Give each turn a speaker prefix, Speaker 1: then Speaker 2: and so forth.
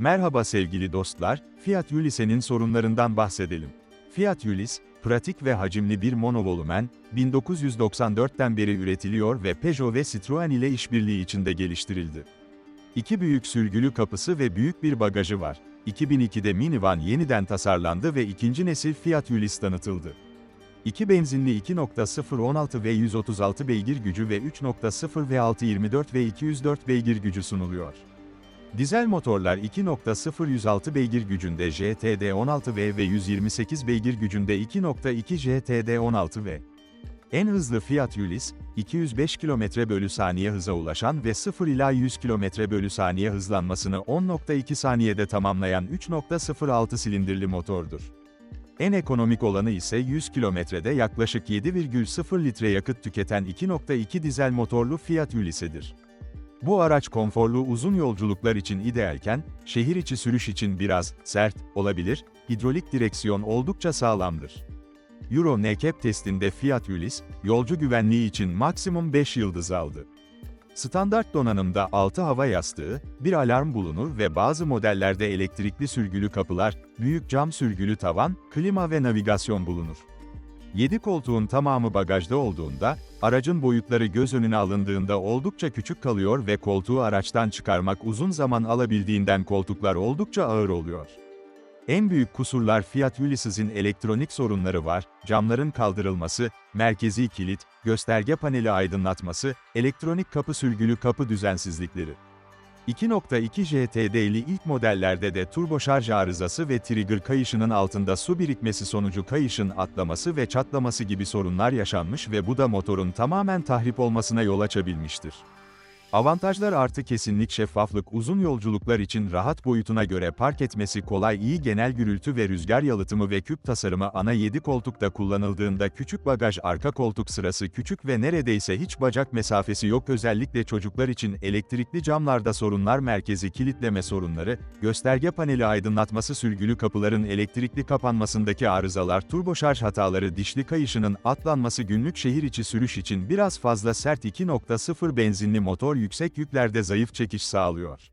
Speaker 1: Merhaba sevgili dostlar, Fiat Ulysses'in sorunlarından bahsedelim. Fiat Ulysse, pratik ve hacimli bir monovolumen, 1994'ten beri üretiliyor ve Peugeot ve Citroën ile işbirliği içinde geliştirildi. İki büyük sürgülü kapısı ve büyük bir bagajı var. 2002'de minivan yeniden tasarlandı ve ikinci nesil Fiat Ulysse tanıtıldı. 2 benzinli 2.0 16 ve 136 beygir gücü ve 3.0 ve 6 24 ve 204 beygir gücü sunuluyor. Dizel motorlar 2.0 106 beygir gücünde JTD16V ve 128 beygir gücünde 2.2 JTD16V. En hızlı Fiat Ulysse, 205 km bölü saniye hıza ulaşan ve 0 ila 100 km bölü saniye hızlanmasını 10.2 saniyede tamamlayan 3.06 silindirli motordur. En ekonomik olanı ise 100 kilometrede yaklaşık 7,0 litre yakıt tüketen 2.2 dizel motorlu Fiat Ulysse'dir. Bu araç konforlu uzun yolculuklar için idealken, şehir içi sürüş için biraz sert olabilir, hidrolik direksiyon oldukça sağlamdır. Euro NCAP testinde Fiat Ulysse, yolcu güvenliği için maksimum 5 yıldız aldı. Standart donanımda 6 hava yastığı, bir alarm bulunur ve bazı modellerde elektrikli sürgülü kapılar, büyük cam sürgülü tavan, klima ve navigasyon bulunur. 7 koltuğun tamamı bagajda olduğunda, aracın boyutları göz önüne alındığında oldukça küçük kalıyor ve koltuğu araçtan çıkarmak uzun zaman alabildiğinden koltuklar oldukça ağır oluyor. En büyük kusurlar Fiat Ulysses'in elektronik sorunları var, camların kaldırılması, merkezi kilit, gösterge paneli aydınlatması, elektronik kapı sürgülü kapı düzensizlikleri. 2.2 JTD'li ilk modellerde de turbo şarj arızası ve trigger kayışının altında su birikmesi sonucu kayışın atlaması ve çatlaması gibi sorunlar yaşanmış ve bu da motorun tamamen tahrip olmasına yol açabilmiştir. Avantajlar artı kesinlik şeffaflık uzun yolculuklar için rahat boyutuna göre park etmesi kolay. İyi genel gürültü ve rüzgar yalıtımı ve küp tasarımı ana 7 koltukta kullanıldığında küçük bagaj arka koltuk sırası küçük ve neredeyse hiç bacak mesafesi yok. Özellikle çocuklar için elektrikli camlarda sorunlar merkezi kilitleme sorunları, gösterge paneli aydınlatması sürgülü kapıların elektrikli kapanmasındaki arızalar turbo şarj hataları dişli kayışının atlanması günlük şehir içi sürüş için biraz fazla sert 2.0 benzinli motor yüksek yüklerde zayıf çekiş sağlıyor.